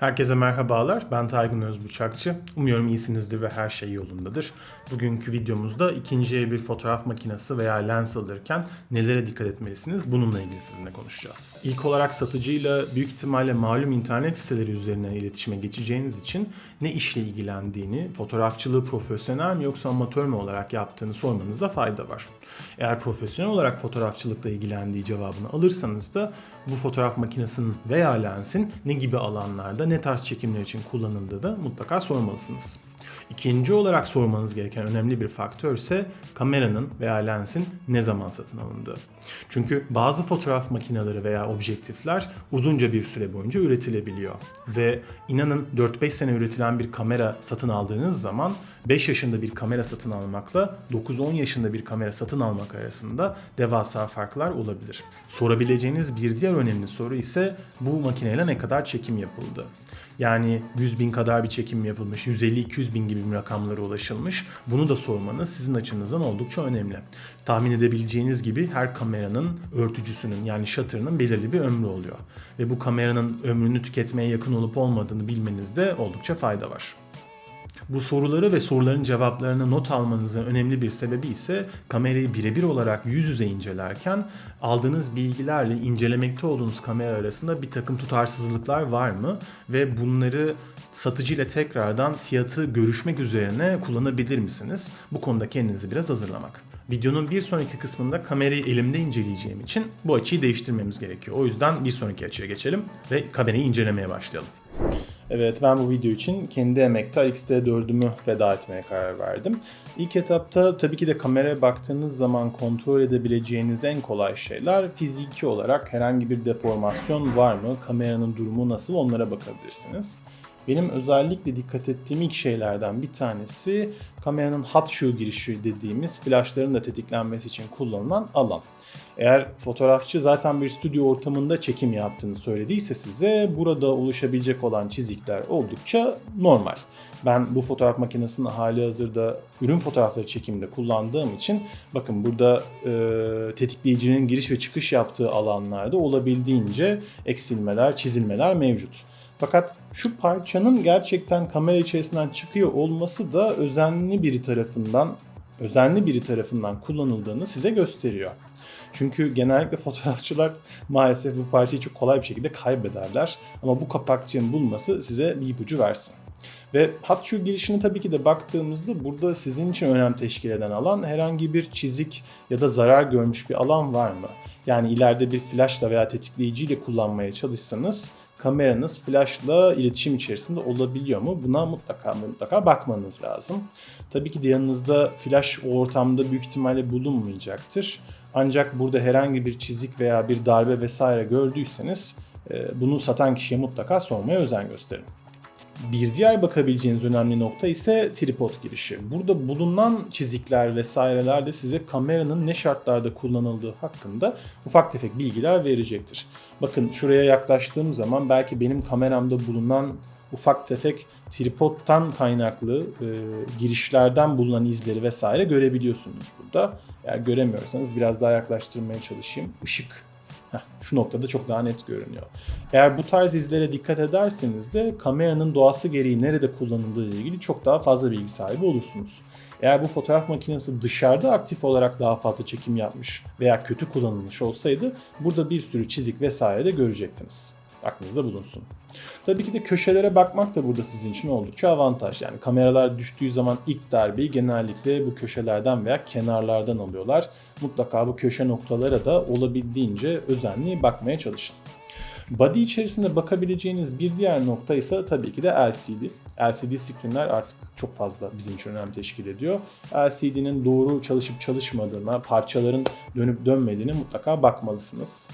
Herkese merhabalar. Ben Taygun Özbıçakçı. Umuyorum iyisinizdir ve her şey yolundadır. Bugünkü videomuzda ikinci el bir fotoğraf makinesi veya lens alırken nelere dikkat etmelisiniz bununla ilgili sizinle konuşacağız. İlk olarak satıcıyla büyük ihtimalle malum internet siteleri üzerinden iletişime geçeceğiniz için ne işle ilgilendiğini, fotoğrafçılığı profesyonel mi yoksa amatör mü olarak yaptığını sormanızda fayda var. Eğer profesyonel olarak fotoğrafçılıkla ilgilendiği cevabını alırsanız da bu fotoğraf makinesinin veya lensin ne gibi alanlarda, ne tarz çekimler için kullanıldığı da mutlaka sormalısınız. İkinci olarak sormanız gereken önemli bir faktör ise kameranın veya lensin ne zaman satın alındığı. Çünkü bazı fotoğraf makineleri veya objektifler uzunca bir süre boyunca üretilebiliyor. Ve inanın 4-5 sene üretilen bir kamera satın aldığınız zaman 5 yaşında bir kamera satın almakla 9-10 yaşında bir kamera satın almak arasında devasa farklar olabilir. Sorabileceğiniz bir diğer önemli soru ise bu makineyle ne kadar çekim yapıldı? Yani 100 bin kadar bir çekim yapılmış, 150-200 bin gibi rakamlara ulaşılmış. Bunu da sormanız sizin açınızdan oldukça önemli. Tahmin edebileceğiniz gibi her kameranın örtücüsünün yani shutter'ının belirli bir ömrü oluyor. Ve bu kameranın ömrünü tüketmeye yakın olup olmadığını bilmenizde oldukça fayda var. Bu soruları ve soruların cevaplarını not almanızın önemli bir sebebi ise kamerayı birebir olarak yüz yüze incelerken aldığınız bilgilerle incelemekte olduğunuz kamera arasında bir takım tutarsızlıklar var mı ve bunları satıcıyla tekrardan fiyatı görüşmek üzerine kullanabilir misiniz? Bu konuda kendinizi biraz hazırlamak. Videonun bir sonraki kısmında kamerayı elimde inceleyeceğim için bu açıyı değiştirmemiz gerekiyor. O yüzden bir sonraki açıya geçelim ve kamerayı incelemeye başlayalım. Evet ben bu video için kendi emektar X-T4'ümü feda etmeye karar verdim. İlk etapta tabii ki de kameraya baktığınız zaman kontrol edebileceğiniz en kolay şeyler fiziki olarak herhangi bir deformasyon var mı, kameranın durumu nasıl onlara bakabilirsiniz. Benim özellikle dikkat ettiğim ilk şeylerden bir tanesi kameranın hot shoe girişi dediğimiz flaşların da tetiklenmesi için kullanılan alan. Eğer fotoğrafçı zaten bir stüdyo ortamında çekim yaptığını söylediyse size burada oluşabilecek olan çizikler oldukça normal. Ben bu fotoğraf makinesini hali hazırda ürün fotoğrafları çekiminde kullandığım için bakın burada e, tetikleyicinin giriş ve çıkış yaptığı alanlarda olabildiğince eksilmeler, çizilmeler mevcut. Fakat şu parçanın gerçekten kamera içerisinden çıkıyor olması da özenli biri tarafından özenli biri tarafından kullanıldığını size gösteriyor. Çünkü genellikle fotoğrafçılar maalesef bu parçayı çok kolay bir şekilde kaybederler. Ama bu kapakçığın bulması size bir ipucu versin. Ve hat şu girişini tabii ki de baktığımızda burada sizin için önem teşkil eden alan herhangi bir çizik ya da zarar görmüş bir alan var mı? Yani ileride bir flashla veya tetikleyiciyle kullanmaya çalışsanız kameranız flashla iletişim içerisinde olabiliyor mu? Buna mutlaka mutlaka bakmanız lazım. Tabii ki de yanınızda flash o ortamda büyük ihtimalle bulunmayacaktır. Ancak burada herhangi bir çizik veya bir darbe vesaire gördüyseniz e, bunu satan kişiye mutlaka sormaya özen gösterin. Bir diğer bakabileceğiniz önemli nokta ise tripod girişi. Burada bulunan çizikler vesaireler de size kameranın ne şartlarda kullanıldığı hakkında ufak tefek bilgiler verecektir. Bakın şuraya yaklaştığım zaman belki benim kameramda bulunan ufak tefek tripodtan kaynaklı e, girişlerden bulunan izleri vesaire görebiliyorsunuz burada. Eğer göremiyorsanız biraz daha yaklaştırmaya çalışayım. Işık Heh, şu noktada çok daha net görünüyor. Eğer bu tarz izlere dikkat ederseniz de kameranın doğası gereği nerede kullanıldığı ile ilgili çok daha fazla bilgi sahibi olursunuz. Eğer bu fotoğraf makinesi dışarıda aktif olarak daha fazla çekim yapmış veya kötü kullanılmış olsaydı burada bir sürü çizik vesaire de görecektiniz aklınızda bulunsun. Tabii ki de köşelere bakmak da burada sizin için oldukça avantaj. Yani kameralar düştüğü zaman ilk darbeyi genellikle bu köşelerden veya kenarlardan alıyorlar. Mutlaka bu köşe noktalara da olabildiğince özenli bakmaya çalışın. Body içerisinde bakabileceğiniz bir diğer nokta ise tabii ki de LCD. LCD screenler artık çok fazla bizim için önem teşkil ediyor. LCD'nin doğru çalışıp çalışmadığına, parçaların dönüp dönmediğine mutlaka bakmalısınız.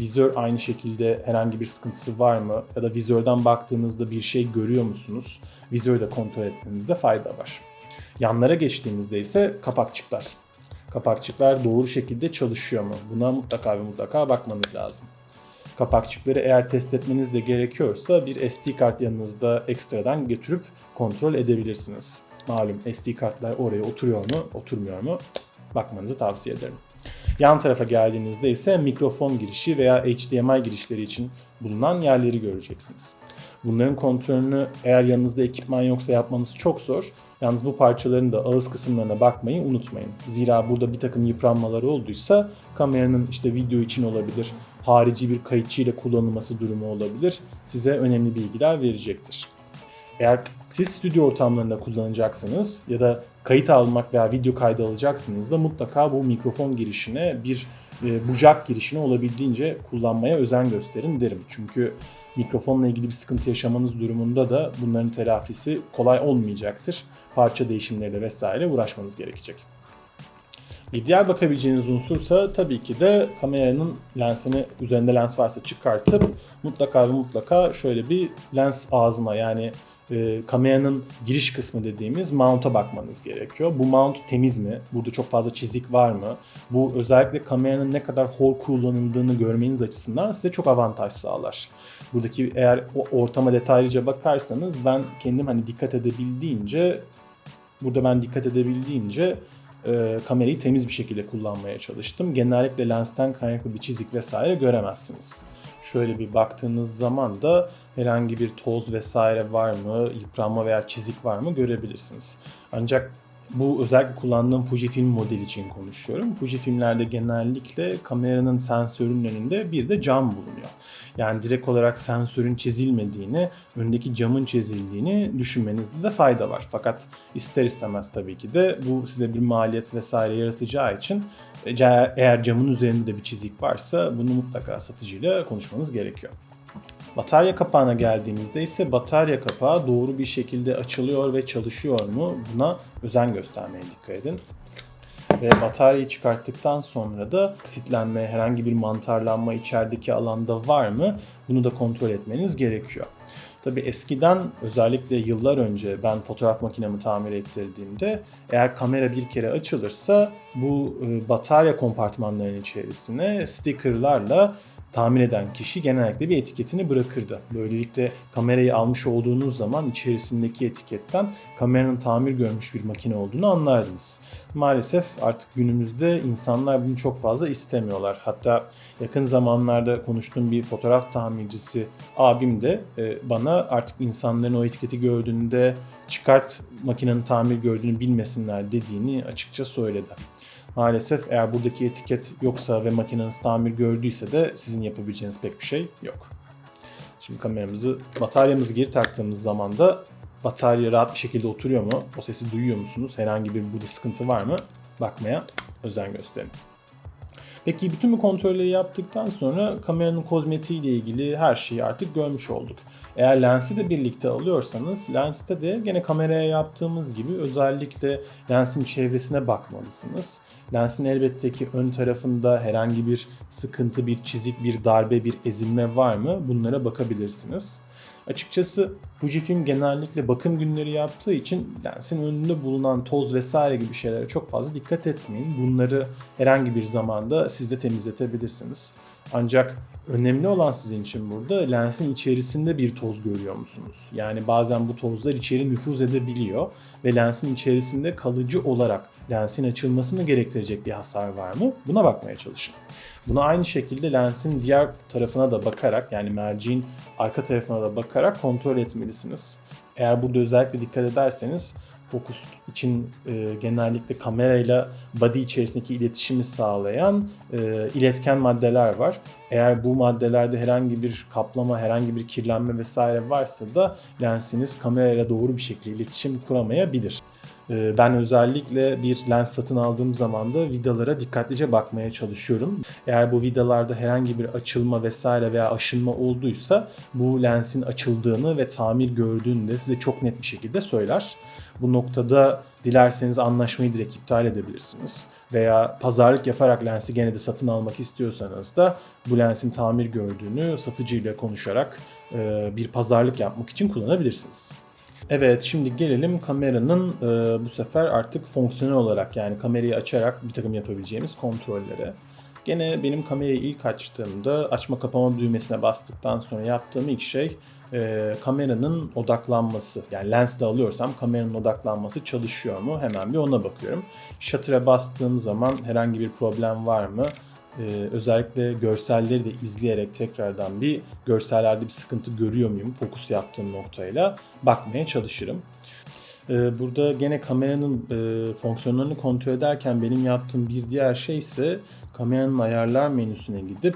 Vizör aynı şekilde herhangi bir sıkıntısı var mı? Ya da vizörden baktığınızda bir şey görüyor musunuz? Vizörü de kontrol etmenizde fayda var. Yanlara geçtiğimizde ise kapakçıklar. Kapakçıklar doğru şekilde çalışıyor mu? Buna mutlaka ve mutlaka bakmanız lazım. Kapakçıkları eğer test etmeniz de gerekiyorsa bir SD kart yanınızda ekstradan götürüp kontrol edebilirsiniz. Malum SD kartlar oraya oturuyor mu, oturmuyor mu? Bakmanızı tavsiye ederim. Yan tarafa geldiğinizde ise mikrofon girişi veya HDMI girişleri için bulunan yerleri göreceksiniz. Bunların kontrolünü eğer yanınızda ekipman yoksa yapmanız çok zor. Yalnız bu parçaların da ağız kısımlarına bakmayı unutmayın. Zira burada bir takım yıpranmaları olduysa kameranın işte video için olabilir, harici bir kayıtçı ile kullanılması durumu olabilir. Size önemli bilgiler verecektir. Eğer siz stüdyo ortamlarında kullanacaksınız ya da kayıt almak veya video kaydı alacaksınız da mutlaka bu mikrofon girişine bir e, bucak girişine olabildiğince kullanmaya özen gösterin derim. Çünkü mikrofonla ilgili bir sıkıntı yaşamanız durumunda da bunların telafisi kolay olmayacaktır. Parça değişimleriyle vesaire uğraşmanız gerekecek. Bir diğer bakabileceğiniz unsursa tabii ki de kameranın lensini üzerinde lens varsa çıkartıp mutlaka ve mutlaka şöyle bir lens ağzına yani e, kameranın giriş kısmı dediğimiz mount'a bakmanız gerekiyor. Bu mount temiz mi? Burada çok fazla çizik var mı? Bu özellikle kameranın ne kadar hor kullanıldığını görmeniz açısından size çok avantaj sağlar. Buradaki eğer ortama detaylıca bakarsanız ben kendim hani dikkat edebildiğince burada ben dikkat edebildiğince e, kamerayı temiz bir şekilde kullanmaya çalıştım. Genellikle lensten kaynaklı bir çizik vesaire göremezsiniz. Şöyle bir baktığınız zaman da herhangi bir toz vesaire var mı, yıpranma veya çizik var mı görebilirsiniz. Ancak bu özellikle kullandığım Fujifilm model için konuşuyorum. Fujifilmlerde genellikle kameranın sensörünün önünde bir de cam bulunuyor. Yani direkt olarak sensörün çizilmediğini, öndeki camın çizildiğini düşünmenizde de fayda var. Fakat ister istemez tabii ki de bu size bir maliyet vesaire yaratacağı için eğer camın üzerinde de bir çizik varsa bunu mutlaka satıcıyla konuşmanız gerekiyor. Batarya kapağına geldiğimizde ise batarya kapağı doğru bir şekilde açılıyor ve çalışıyor mu buna özen göstermeye dikkat edin. Ve bataryayı çıkarttıktan sonra da sitlenme, herhangi bir mantarlanma içerideki alanda var mı bunu da kontrol etmeniz gerekiyor. Tabi eskiden özellikle yıllar önce ben fotoğraf makinemi tamir ettirdiğimde eğer kamera bir kere açılırsa bu e, batarya kompartmanlarının içerisine stickerlarla tamir eden kişi genellikle bir etiketini bırakırdı. Böylelikle kamerayı almış olduğunuz zaman içerisindeki etiketten kameranın tamir görmüş bir makine olduğunu anlardınız. Maalesef artık günümüzde insanlar bunu çok fazla istemiyorlar. Hatta yakın zamanlarda konuştuğum bir fotoğraf tamircisi abim de e, bana artık insanların o etiketi gördüğünde çıkart makinenin tamir gördüğünü bilmesinler dediğini açıkça söyledi. Maalesef eğer buradaki etiket yoksa ve makineniz tamir gördüyse de sizin yapabileceğiniz pek bir şey yok. Şimdi kameramızı, bataryamızı geri taktığımız zaman da batarya rahat bir şekilde oturuyor mu? O sesi duyuyor musunuz? Herhangi bir burada sıkıntı var mı? Bakmaya özen gösterin. Peki bütün bu kontrolleri yaptıktan sonra kameranın kozmetiği ile ilgili her şeyi artık görmüş olduk. Eğer lensi de birlikte alıyorsanız lenste de gene kameraya yaptığımız gibi özellikle lensin çevresine bakmalısınız. Lensin elbette ki ön tarafında herhangi bir sıkıntı, bir çizik, bir darbe, bir ezilme var mı bunlara bakabilirsiniz. Açıkçası Fujifilm genellikle bakım günleri yaptığı için lensin önünde bulunan toz vesaire gibi şeylere çok fazla dikkat etmeyin. Bunları herhangi bir zamanda siz de temizletebilirsiniz. Ancak önemli olan sizin için burada lensin içerisinde bir toz görüyor musunuz? Yani bazen bu tozlar içeri nüfuz edebiliyor ve lensin içerisinde kalıcı olarak lensin açılmasını gerektirecek bir hasar var mı? Buna bakmaya çalışın. Buna aynı şekilde lensin diğer tarafına da bakarak yani merceğin arka tarafına da bakarak kontrol etmelisiniz. Eğer burada özellikle dikkat ederseniz fokus için e, genellikle kamerayla body içerisindeki iletişimi sağlayan e, iletken maddeler var. Eğer bu maddelerde herhangi bir kaplama, herhangi bir kirlenme vesaire varsa da lensiniz kamerayla doğru bir şekilde iletişim kuramayabilir. Ee, ben özellikle bir lens satın aldığım zaman da vidalara dikkatlice bakmaya çalışıyorum. Eğer bu vidalarda herhangi bir açılma vesaire veya aşınma olduysa bu lensin açıldığını ve tamir gördüğünü de size çok net bir şekilde söyler. Bu noktada dilerseniz anlaşmayı direkt iptal edebilirsiniz veya pazarlık yaparak lensi gene de satın almak istiyorsanız da bu lensin tamir gördüğünü satıcıyla konuşarak bir pazarlık yapmak için kullanabilirsiniz. Evet şimdi gelelim kameranın e, bu sefer artık fonksiyonel olarak yani kamerayı açarak bir takım yapabileceğimiz kontrollere. Gene benim kamerayı ilk açtığımda açma kapama düğmesine bastıktan sonra yaptığım ilk şey e, kameranın odaklanması. Yani lensle alıyorsam kameranın odaklanması çalışıyor mu? Hemen bir ona bakıyorum. Shutter'a bastığım zaman herhangi bir problem var mı? Ee, özellikle görselleri de izleyerek tekrardan bir görsellerde bir sıkıntı görüyor muyum fokus yaptığım noktayla bakmaya çalışırım. Ee, burada gene kameranın e, fonksiyonlarını kontrol ederken benim yaptığım bir diğer şey ise kameranın ayarlar menüsüne gidip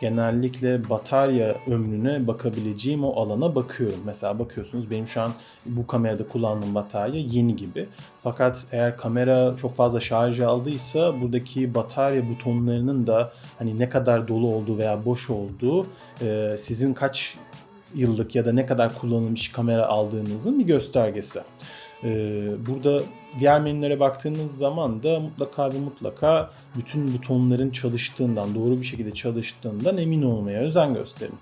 genellikle batarya ömrüne bakabileceğim o alana bakıyorum. Mesela bakıyorsunuz benim şu an bu kamerada kullandığım batarya yeni gibi. Fakat eğer kamera çok fazla şarj aldıysa buradaki batarya butonlarının da hani ne kadar dolu olduğu veya boş olduğu e, sizin kaç yıllık ya da ne kadar kullanılmış kamera aldığınızın bir göstergesi. Ee, burada diğer menülere baktığınız zaman da mutlaka ve mutlaka bütün butonların çalıştığından, doğru bir şekilde çalıştığından emin olmaya özen gösterin.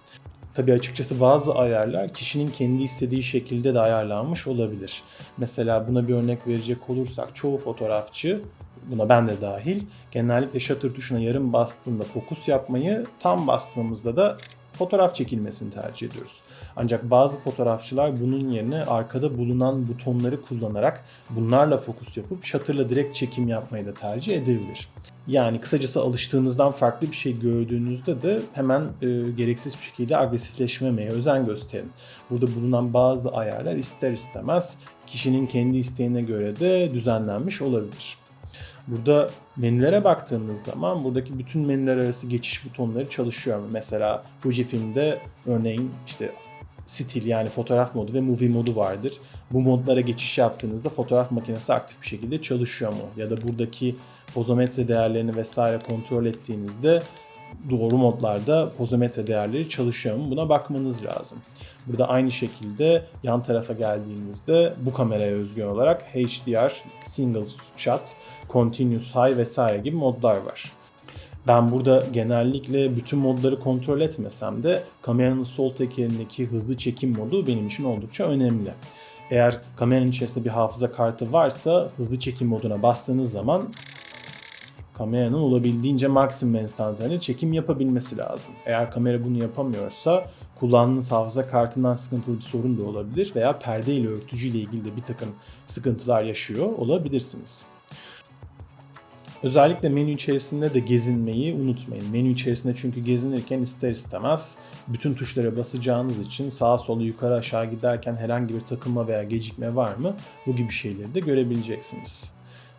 Tabi açıkçası bazı ayarlar kişinin kendi istediği şekilde de ayarlanmış olabilir. Mesela buna bir örnek verecek olursak çoğu fotoğrafçı buna ben de dahil genellikle shutter tuşuna yarım bastığında fokus yapmayı tam bastığımızda da fotoğraf çekilmesini tercih ediyoruz. Ancak bazı fotoğrafçılar bunun yerine arkada bulunan butonları kullanarak bunlarla fokus yapıp shutter'la direkt çekim yapmayı da tercih edebilir. Yani kısacası alıştığınızdan farklı bir şey gördüğünüzde de hemen e, gereksiz bir şekilde agresifleşmemeye özen gösterin. Burada bulunan bazı ayarlar ister istemez kişinin kendi isteğine göre de düzenlenmiş olabilir. Burada menülere baktığımız zaman buradaki bütün menüler arası geçiş butonları çalışıyor. Mesela Fujifilm'de örneğin işte stil yani fotoğraf modu ve movie modu vardır. Bu modlara geçiş yaptığınızda fotoğraf makinesi aktif bir şekilde çalışıyor mu? Ya da buradaki pozometre değerlerini vesaire kontrol ettiğinizde doğru modlarda pozometre değerleri çalışıyor mu buna bakmanız lazım. Burada aynı şekilde yan tarafa geldiğinizde bu kameraya özgün olarak HDR, Single Shot, Continuous High vesaire gibi modlar var. Ben burada genellikle bütün modları kontrol etmesem de kameranın sol tekerindeki hızlı çekim modu benim için oldukça önemli. Eğer kameranın içerisinde bir hafıza kartı varsa hızlı çekim moduna bastığınız zaman kameranın olabildiğince maksimum enstantane çekim yapabilmesi lazım. Eğer kamera bunu yapamıyorsa kullandığınız hafıza kartından sıkıntılı bir sorun da olabilir veya perde ile örtücü ile ilgili de bir takım sıkıntılar yaşıyor olabilirsiniz. Özellikle menü içerisinde de gezinmeyi unutmayın. Menü içerisinde çünkü gezinirken ister istemez bütün tuşlara basacağınız için sağa sola yukarı aşağı giderken herhangi bir takılma veya gecikme var mı bu gibi şeyleri de görebileceksiniz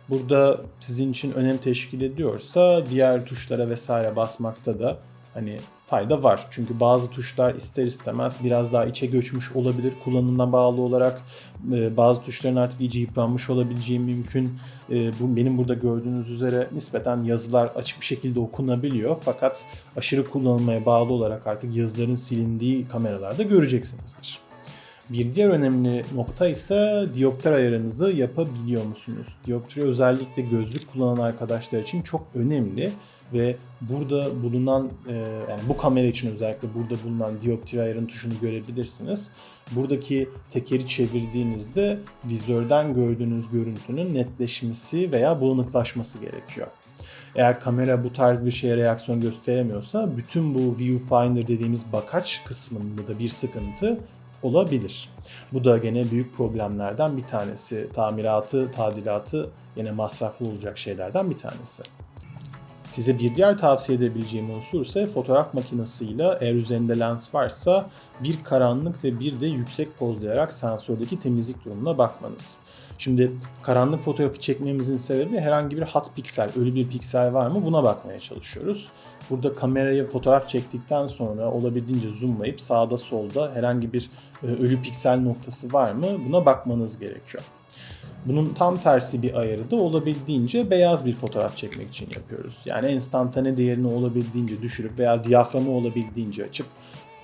burada sizin için önem teşkil ediyorsa diğer tuşlara vesaire basmakta da hani fayda var. Çünkü bazı tuşlar ister istemez biraz daha içe göçmüş olabilir kullanımına bağlı olarak. Bazı tuşların artık iyice yıpranmış olabileceği mümkün. Bu benim burada gördüğünüz üzere nispeten yazılar açık bir şekilde okunabiliyor. Fakat aşırı kullanılmaya bağlı olarak artık yazıların silindiği kameralarda göreceksinizdir. Bir diğer önemli nokta ise diopter ayarınızı yapabiliyor musunuz? Dioptri özellikle gözlük kullanan arkadaşlar için çok önemli ve burada bulunan e, yani bu kamera için özellikle burada bulunan dioptri ayarın tuşunu görebilirsiniz. Buradaki tekeri çevirdiğinizde vizörden gördüğünüz görüntünün netleşmesi veya bulanıklaşması gerekiyor. Eğer kamera bu tarz bir şeye reaksiyon gösteremiyorsa bütün bu viewfinder dediğimiz bakaç kısmında da bir sıkıntı olabilir. Bu da gene büyük problemlerden bir tanesi. Tamiratı, tadilatı yine masraflı olacak şeylerden bir tanesi. Size bir diğer tavsiye edebileceğim unsur ise fotoğraf makinesiyle eğer üzerinde lens varsa bir karanlık ve bir de yüksek pozlayarak sensördeki temizlik durumuna bakmanız. Şimdi karanlık fotoğrafı çekmemizin sebebi herhangi bir hat piksel, ölü bir piksel var mı buna bakmaya çalışıyoruz. Burada kamerayı fotoğraf çektikten sonra olabildiğince zoomlayıp sağda solda herhangi bir e, ölü piksel noktası var mı buna bakmanız gerekiyor. Bunun tam tersi bir ayarı da olabildiğince beyaz bir fotoğraf çekmek için yapıyoruz. Yani enstantane değerini olabildiğince düşürüp veya diyaframı olabildiğince açıp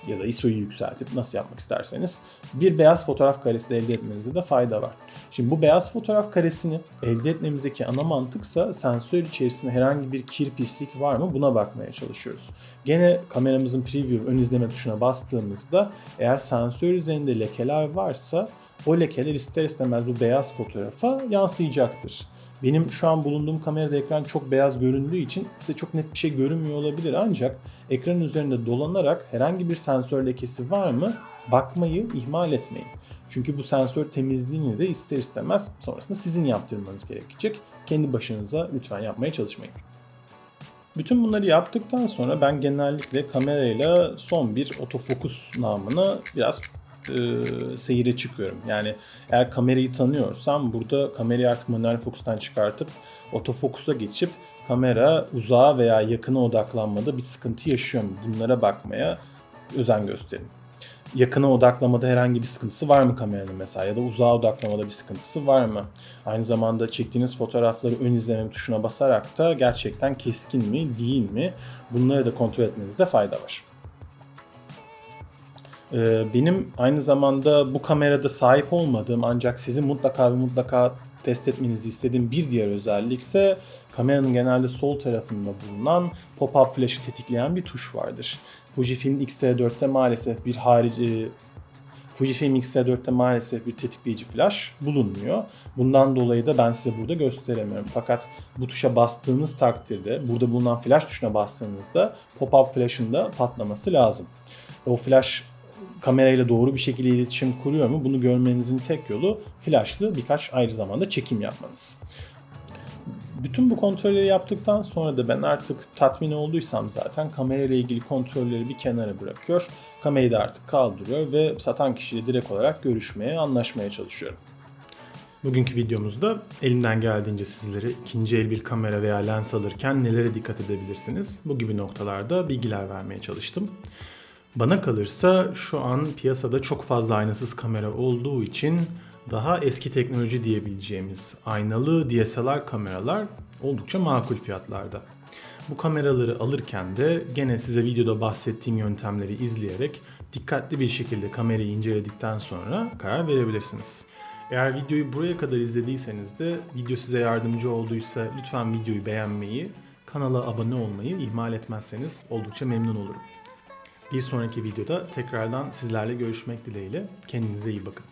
ya da ISO'yu yükseltip nasıl yapmak isterseniz bir beyaz fotoğraf karesi de elde etmenizde de fayda var. Şimdi bu beyaz fotoğraf karesini elde etmemizdeki ana mantıksa sensör içerisinde herhangi bir kir pislik var mı buna bakmaya çalışıyoruz. Gene kameramızın preview ön izleme tuşuna bastığımızda eğer sensör üzerinde lekeler varsa o lekeler ister istemez bu beyaz fotoğrafa yansıyacaktır. Benim şu an bulunduğum kamerada ekran çok beyaz göründüğü için size çok net bir şey görünmüyor olabilir ancak ekranın üzerinde dolanarak herhangi bir sensör lekesi var mı bakmayı ihmal etmeyin. Çünkü bu sensör temizliğini de ister istemez sonrasında sizin yaptırmanız gerekecek. Kendi başınıza lütfen yapmaya çalışmayın. Bütün bunları yaptıktan sonra ben genellikle kamerayla son bir otofokus namına biraz e, seyire çıkıyorum. Yani eğer kamerayı tanıyorsam burada kamerayı artık manuel fokustan çıkartıp otofokusa geçip kamera uzağa veya yakına odaklanmada bir sıkıntı yaşıyor mu? Bunlara bakmaya özen gösterin. Yakına odaklamada herhangi bir sıkıntısı var mı kameranın mesela ya da uzağa odaklamada bir sıkıntısı var mı? Aynı zamanda çektiğiniz fotoğrafları ön izleme tuşuna basarak da gerçekten keskin mi değil mi bunları da kontrol etmenizde fayda var. Ee, Benim aynı zamanda bu kamerada sahip olmadığım ancak sizin mutlaka ve mutlaka test etmenizi istediğim bir diğer özellik ise kameranın genelde sol tarafında bulunan pop-up flash'ı tetikleyen bir tuş vardır. Fujifilm X-T4'te maalesef bir harici Fujifilm X-T4'te maalesef bir tetikleyici flash bulunmuyor. Bundan dolayı da ben size burada gösteremiyorum. Fakat bu tuşa bastığınız takdirde, burada bulunan flash tuşuna bastığınızda pop-up flash'ın da patlaması lazım. O flash kamerayla doğru bir şekilde iletişim kuruyor mu? Bunu görmenizin tek yolu flashlı birkaç ayrı zamanda çekim yapmanız. Bütün bu kontrolleri yaptıktan sonra da ben artık tatmin olduysam zaten kamerayla ilgili kontrolleri bir kenara bırakıyor. Kamerayı da artık kaldırıyor ve satan kişiyle direkt olarak görüşmeye, anlaşmaya çalışıyorum. Bugünkü videomuzda elimden geldiğince sizlere ikinci el bir kamera veya lens alırken nelere dikkat edebilirsiniz? Bu gibi noktalarda bilgiler vermeye çalıştım. Bana kalırsa şu an piyasada çok fazla aynasız kamera olduğu için daha eski teknoloji diyebileceğimiz aynalı DSLR kameralar oldukça makul fiyatlarda. Bu kameraları alırken de gene size videoda bahsettiğim yöntemleri izleyerek dikkatli bir şekilde kamerayı inceledikten sonra karar verebilirsiniz. Eğer videoyu buraya kadar izlediyseniz de video size yardımcı olduysa lütfen videoyu beğenmeyi, kanala abone olmayı ihmal etmezseniz oldukça memnun olurum. Bir sonraki videoda tekrardan sizlerle görüşmek dileğiyle. Kendinize iyi bakın.